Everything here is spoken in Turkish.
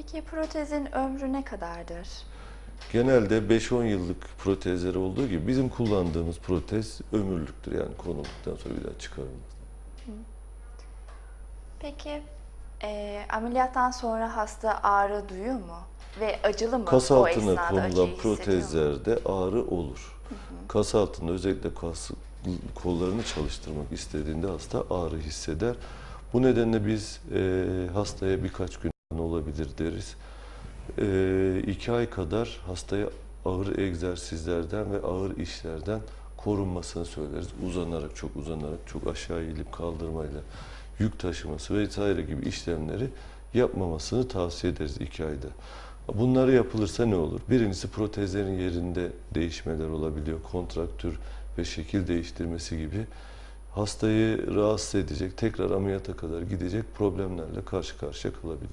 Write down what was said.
Peki protezin ömrü ne kadardır? Genelde 5-10 yıllık protezler olduğu gibi bizim kullandığımız protez ömürlüktür. Yani konulduktan sonra bir daha çıkarılmaz. Peki e, ameliyattan sonra hasta ağrı duyuyor mu? Ve acılı mı? Kas o altına esnada acıyı konulan hissediyor mu? protezlerde ağrı olur. Kas altında özellikle kas kollarını çalıştırmak istediğinde hasta ağrı hisseder. Bu nedenle biz e, hastaya birkaç gün olabilir deriz. E, iki ay kadar hastaya ağır egzersizlerden ve ağır işlerden korunmasını söyleriz. Uzanarak, çok uzanarak, çok aşağı eğilip kaldırmayla, yük taşıması vesaire gibi işlemleri yapmamasını tavsiye ederiz iki ayda. Bunları yapılırsa ne olur? Birincisi protezlerin yerinde değişmeler olabiliyor. Kontraktür ve şekil değiştirmesi gibi hastayı rahatsız edecek, tekrar ameliyata kadar gidecek problemlerle karşı karşıya kalabilir.